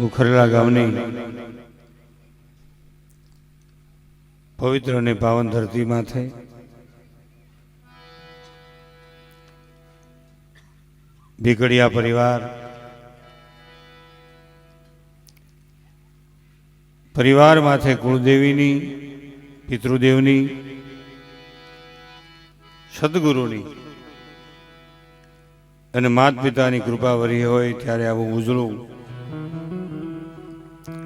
ઉખરેલા ગામની પવિત્ર અને પાવન ધરતી માથે ભીકડિયા પરિવાર પરિવાર માથે કુળદેવીની, પિતૃદેવની, સદગુરુની અને માત પિતાની કૃપા વરી હોય ત્યારે આવું ઉજળું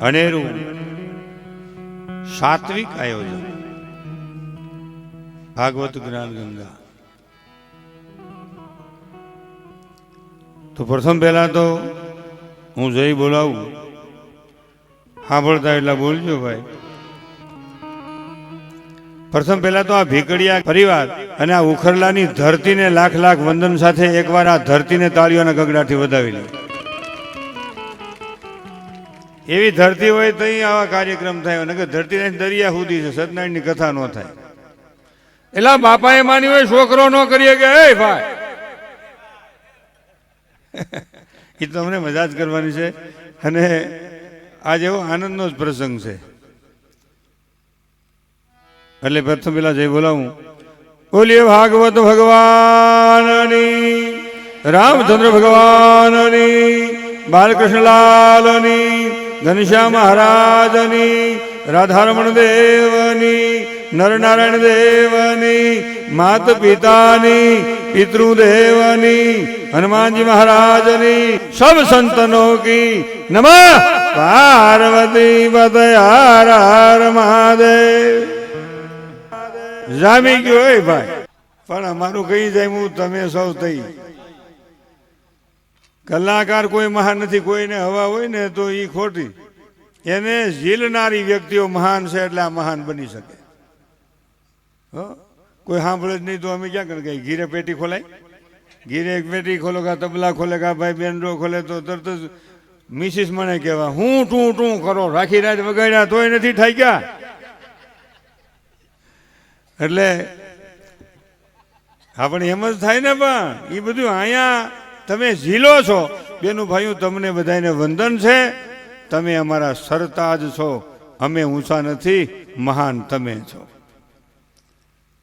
અનેરું સાત્વિક આયોજન. ભાગવત જ્ઞાન ગંગા. તો પ્રથમ પહેલા તો હું જય બોલાવું. સાંભળતા એટલા બોલજો ભાઈ. પ્રથમ પહેલા તો આ ભીકડિયા પરિવાર અને આ ઉખરલાની ધરતીને લાખ લાખ વંદન સાથે એકવાર આ ધરતીને તાળીઓના ગગડાથી વધાવી લે. એવી ધરતી હોય તો આવા કાર્યક્રમ થાય. નકર ધરતી દરિયા સુધી છે. સત્યનારાયણની કથા ન થાય. એટલે બાપાએ માની હોય છોકરો ન કરીએ કે એ ભાઈ. એ તો અમને મજા જ કરવાની છે. અને આ જેવો આનંદનો જ પ્રસંગ છે. એટલે પ્રથમ પેલા જય બોલાવું. બોલીએ ભાગવત ભગવાનની રામચંદ્ર ભગવાનની બાલકૃષ્ણલાલની ઘનશ્યામ મહારાજની, રાધારમણ દેવની, નરનારાયણ દેવની, માત પિતાની, પિતૃદેવની, હનુમાનજી મહારાજની સબ સંતનો કી નમઃ. પાર્વતી બદયાર મહાદેવ. જામી ગયો એ ભાઈ. પણ અમારું કઈ જાય તમે સૌ થઈ કલાકાર કોઈ મહાન નથી, કોઈને હવા હોય ને તો એ ખોટી. એને ઝીલનારી વ્યક્તિઓ મહાન છે એટલે આ મહાન બની શકે? કોઈ સાંભળે જ નહીં તો અમે ક્યાં કરી? ઘીરે પેટી ખોલાય? ઘીરે એક પેટી ખોલો કા તબલા ખોલે કા ભાઈ બેનરો ખોલે તો તરત જ મિસિસ મને કહેવા, હું ટું ટું કરો, રાખી રાત વગાડ્યા તોય નથી ઠાક્યા એટલે આપણે એમ જ થાય ને પણ એ બધું અહીંયા તમે ઝીલો છો. બેનું ભાઈઓ, તમને બધાને વંદન છે. તમે અમારા સરતાજ છો. અમે ઊંચા નથી, મહાન તમે છો.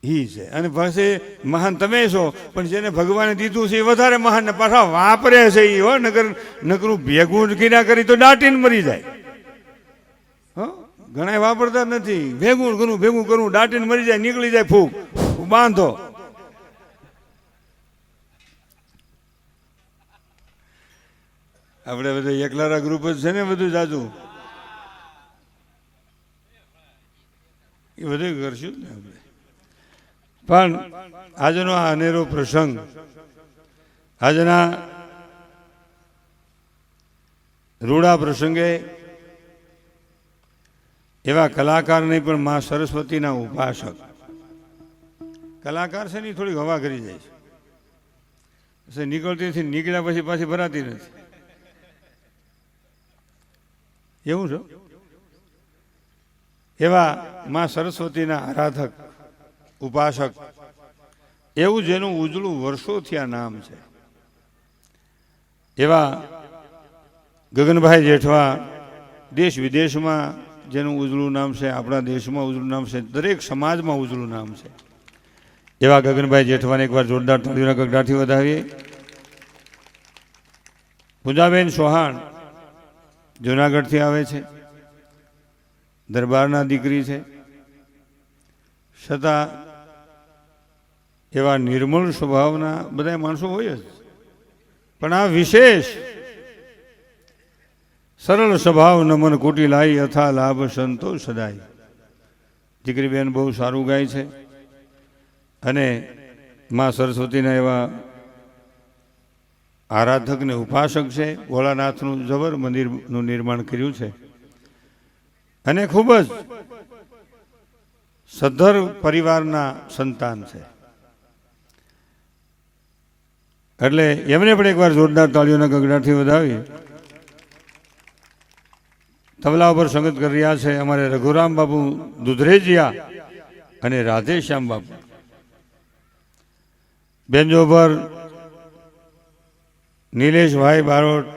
ઈ છે. અને પછી મહાન તમે છો, પણ જેને ભગવાને દીધું છે એ વધારે મહાન ને પાછા વાપરે છે એ હો, નગર નકરું ભેગું જ કરી તો દાટીને મરી જાય. હો ઘણા વાપરતા નથી. ભેગું કરું ભેગું કરવું દાટીને મરી જાય, નીકળી જાય ફૂગ બાંધો. આપણે બધા એકલારા ગ્રુપ જ છે ને બધું જાજુ? એ બધું કરશું ને આપણે. પણ આજનો આ અનેરો પ્રસંગ, આજના રૂડા પ્રસંગે એવા કલાકાર નહીં, પણ મા સરસ્વતીના ઉપાસક. કલાકાર છે ને થોડીક હવા કરી જાય છે. પછી નીકળતી નથી, નીકળ્યા પછી પાછી ભરાતી નથી. એવું છે એવા મા સરસ્વતીના આરાધક, ઉપાસક, એવું જેનું ઉજળું વર્ષોથી આ નામ છે. એવા ગગનભાઈ જેઠવા દેશ વિદેશમાં જેનું ઉજળું નામ છે, આપણા દેશમાં ઉજળું નામ છે, દરેક સમાજમાં ઉજળું નામ છે. એવા ગગનભાઈ જેઠવાને એકવાર જોરદાર તાળીઓના ગગડાથી વધાવીએ. પૂજાબેન ચૌહાણ જુનાગઢથી આવે છે. દરબારના દીકરી છે. છતાં એવા નિર્મળ સ્વભાવના બધા માણસો હોય જ. પણ આ વિશેષ સરળ સ્વભાવ નમન કોટી લાઈ અથા લાભ સંતોષ સદાય. દીકરી બેન બહુ સારું ગાય છે. અને મા સરસ્વતીના એવા આરાધક ને ઉપાસક છે. ભોળાનાથનું જબર મંદિરનું નિર્માણ કર્યું છે. અને ખૂબ જ સદ્ધર પરિવારના સંતાન છે. એટલે એમને પણ એકવાર જોરદાર તાળીઓના ગગડાથી વધાવી. તબલા ઉપર સંગત કરી રહ્યા છે. અમારે રઘુરામ બાબુ દુધરેજિયા અને રાધેશ્યામ બાબુ બેન્જો પર નિલેશભાઈ બારોટ,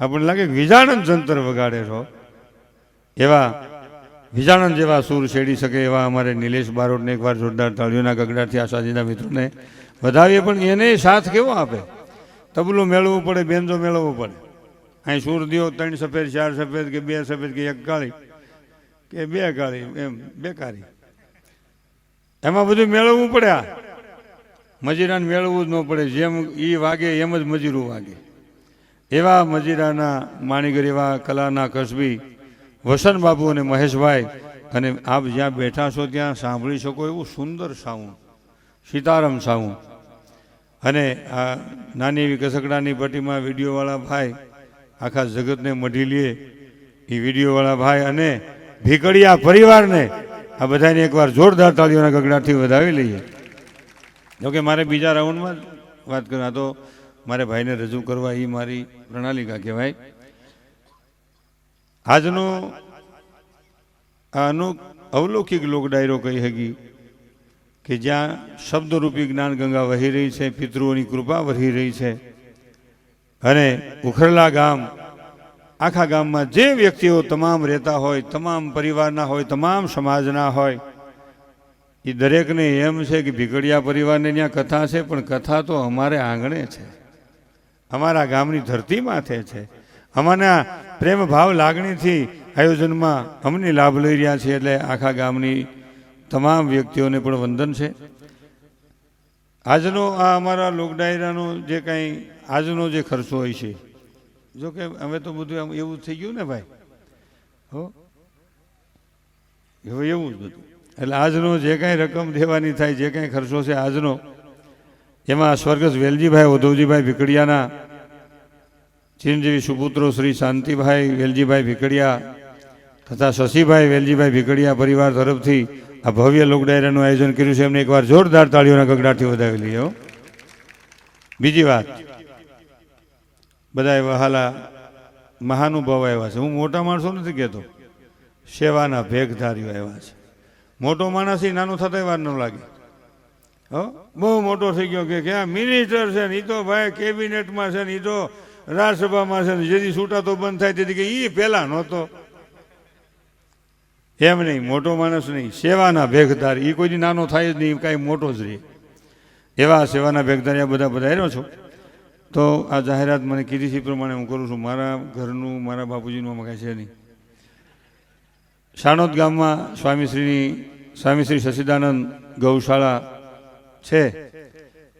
આપણને લાગે વિજાણંદ જંતર વગાડે છો? એવા વિજાણંદ જેવા સૂર છેડી શકે એવા અમારે નિલેશ બારોટને એકવાર જોરદાર તાળીઓના ગગડાથી આશાજીના મિત્રોને વધાવીએ, પણ એને સાથ કેવો આપે? તબલું મેળવવું પડે બેન્જો મેળવવું પડે. અહીં સૂર દિયો, ત્રણ સફેદ, ચાર સફેદ, કે બે સફેદ, કે એક કાળી, કે બે કાળી, એમ, બે કાળી. એમાં બધું મેળવવું પડે આ. મજીરાને મેળવવું જ ન પડે. જેમ એ વાગે, એમ જ મજીરું વાગે. એવા મજીરાના માણીગર, એવા કલાના કસબી વસન બાબુ અને મહેશભાઈ, અને આપ જ્યાં બેઠા છો ત્યાં સાંભળી શકો એવું સુંદર સાઉન્ડ. સીતારામ સાઉન્ડ. અને આ નાની એવી કસકડાની પટ્ટીમાં વિડીયોવાળા ભાઈ, આખા જગતને મઢી લે એ વિડીયોવાળા ભાઈ અને ભીકડિયા પરિવારને આ બધાને એકવાર જોરદાર તાળીઓના ગગડાથી વધાવી લઈએ. જોકે મારે બીજા રાઉન્ડમાં વાત કરવા આ તો મારે ભાઈને રજૂ કરવા એ મારી પ્રણાલિકા કહેવાય. આજનો આ અનો અવલૌકિક લોક ડાયરો કહી શકી કે જ્યાં શબ્દરૂપી જ્ઞાન ગંગા વહી રહી છે, પિતૃઓની કૃપા વહી રહી છે અને ઉખરલા ગામ, આખા ગામમાં જે વ્યક્તિઓ તમામ રહેતા હોય, તમામ પરિવારના હોય, તમામ સમાજના હોય એ દરેકને એમ છે કે ભીગડિયા પરિવારને ત્યાં કથા છે, પણ કથા તો અમારે આંગણે છે. અમારા ગામની ધરતી માથે છે. અમારા પ્રેમ ભાવ લાગણીથી આયોજનમાં અમને લાભ લઈ રહ્યા છીએ એટલે આખા ગામની તમામ વ્યક્તિઓને પણ વંદન છે. આજનો આ અમારા લોકડાયરાનો જે કાંઈ આજનો જે ખર્ચો હોય છે. જો કે હવે તો બધું એવું થઈ ગયું ને ભાઈ? હો? હવે એવું જ બધું. એટલે આજનો જે કાંઈ રકમ દેવાની થાય, જે કાંઈ ખર્ચો છે આજનો, એમાં સ્વર્ગસ્થ વેલજીભાઈ ઉદ્ધવજીભાઈ ભીકડિયાના ચિરંજીવી સુપુત્રો શ્રી શાંતિભાઈ વેલજીભાઈ ભીકડિયા તથા શશીભાઈ વેલજીભાઈ ભીકડિયા પરિવાર તરફથી આ ભવ્ય લોક ડાયરાનું આયોજન કર્યું છે. એમને એકવાર જોરદાર તાળીઓના ગગડાથી વધાવી લીધો. બીજી વાત બધા વહાલા મહાનુભાવ આવ્યા છે. હું મોટા માણસો નથી કહેતો. સેવાના ભેગધારીઓ આવ્યા છે. મોટો માણસ નાનો થતા વાર ન લાગે. હો? બહુ મોટો થઈ ગયો કે ક્યાં મિનિસ્ટર છે ને એ તો ભાઈ કેબિનેટમાં છે ને એ તો રાજ્યસભામાં છે ને જેથી છૂટાતો બંધ થાય તેથી કે એ પહેલાં નહોતો. એમ નહીં, મોટો માણસ નહીં, સેવાના ભેગધાર એ કોઈ નાનો થાય જ નહીં કાંઈ મોટો જ રહે. એવા સેવાના ભેગધાર આ બધા બધા રહ્યો છો. તો આ જાહેરાત મને કીધી છે પ્રમાણે હું કરું છું. મારા ઘરનું, મારા બાપુજીનું આમાં કાંઈ છે નહીં. સાણોદ ગામમાં સ્વામીશ્રીની સ્વામીશ્રી શશિદાનંદ ગૌશાળા છે.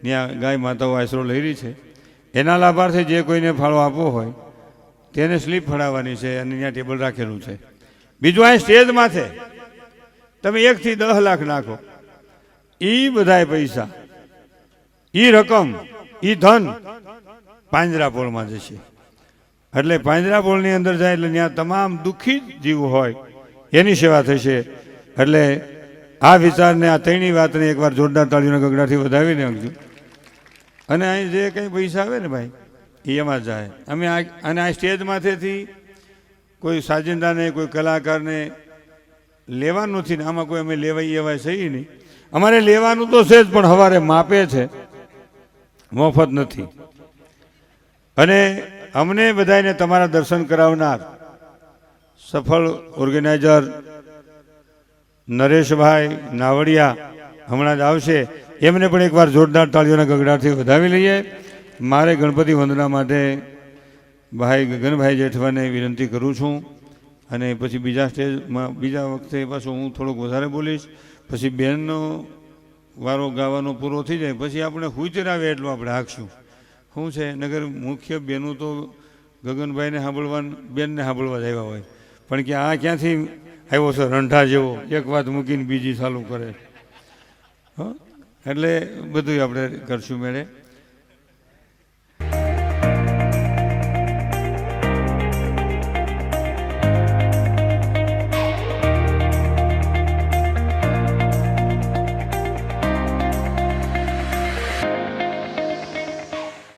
ત્યાં ગાય માતાઓ આશરો લઈ રહી છે. એના લાભાર્થે જે કોઈને ફાળો આપવો હોય, તેને સ્લીપ ફળાવવાની છે અને ત્યાં ટેબલ રાખેલું છે. બીજું અહીં સ્ટેજ માથે તમે એકથી દસ લાખ નાખો. એ બધાય પૈસા એ રકમ એ ધન પાંજરાપોળમાં જશે. એટલે પાંજરાપોળની અંદર જાય એટલે ત્યાં તમામ દુઃખી જીવ હોય. એની સેવા થશે એટલે આ વિચારને, આ ત્રણેય વાતને એકવાર જોરદાર તાળીઓના ગગડાથી વધાવીને આપજો અને અહીં જે કંઈ પૈસા આવે ને ભાઈ, એ એમાં જાય. અમે આ, અને આ સ્ટેજ માથેથી કોઈ સાજિંદાને, કોઈ કલાકારને લેવાનું નથી ને, આમાં કોઈ અમે લેવાઈ એવાય સહી નહીં. અમારે લેવાનું તો છે જ, પણ સવારે માપે છે. મફત નથી. અને અમને બધાને તમારા દર્શન કરાવનાર સફળ ઓર્ગેનાઇઝર નરેશભાઈ નાવડિયા હમણાં જ આવશે. એમને પણ એકવાર જોરદાર તાળીઓના ગગડાથી વધાવી લઈએ. મારે ગણપતિ વંદના માટે ભાઈ ગગનભાઈ જેઠવાને વિનંતી કરું છું. અને પછી બીજા સ્ટેજમાં બીજા વખતે પાછું હું થોડુંક વધારે બોલીશ. પછી બેનનો વારો ગાવાનો પૂરો થઈ જાય. પછી આપણે હુચરાવે એટલું આપણે હાંકશું. શું છે નગર મુખ્ય બેનું તો ગગનભાઈને સાંભળવા બેનને સાંભળવા જ આવ્યા હોય. પણ કે આ ક્યાંથી આવ્યો છે? રંઢા જેવો. એક વાત મૂકીને બીજી ચાલુ કરે. એટલે બધું આપણે કરશું મેળે.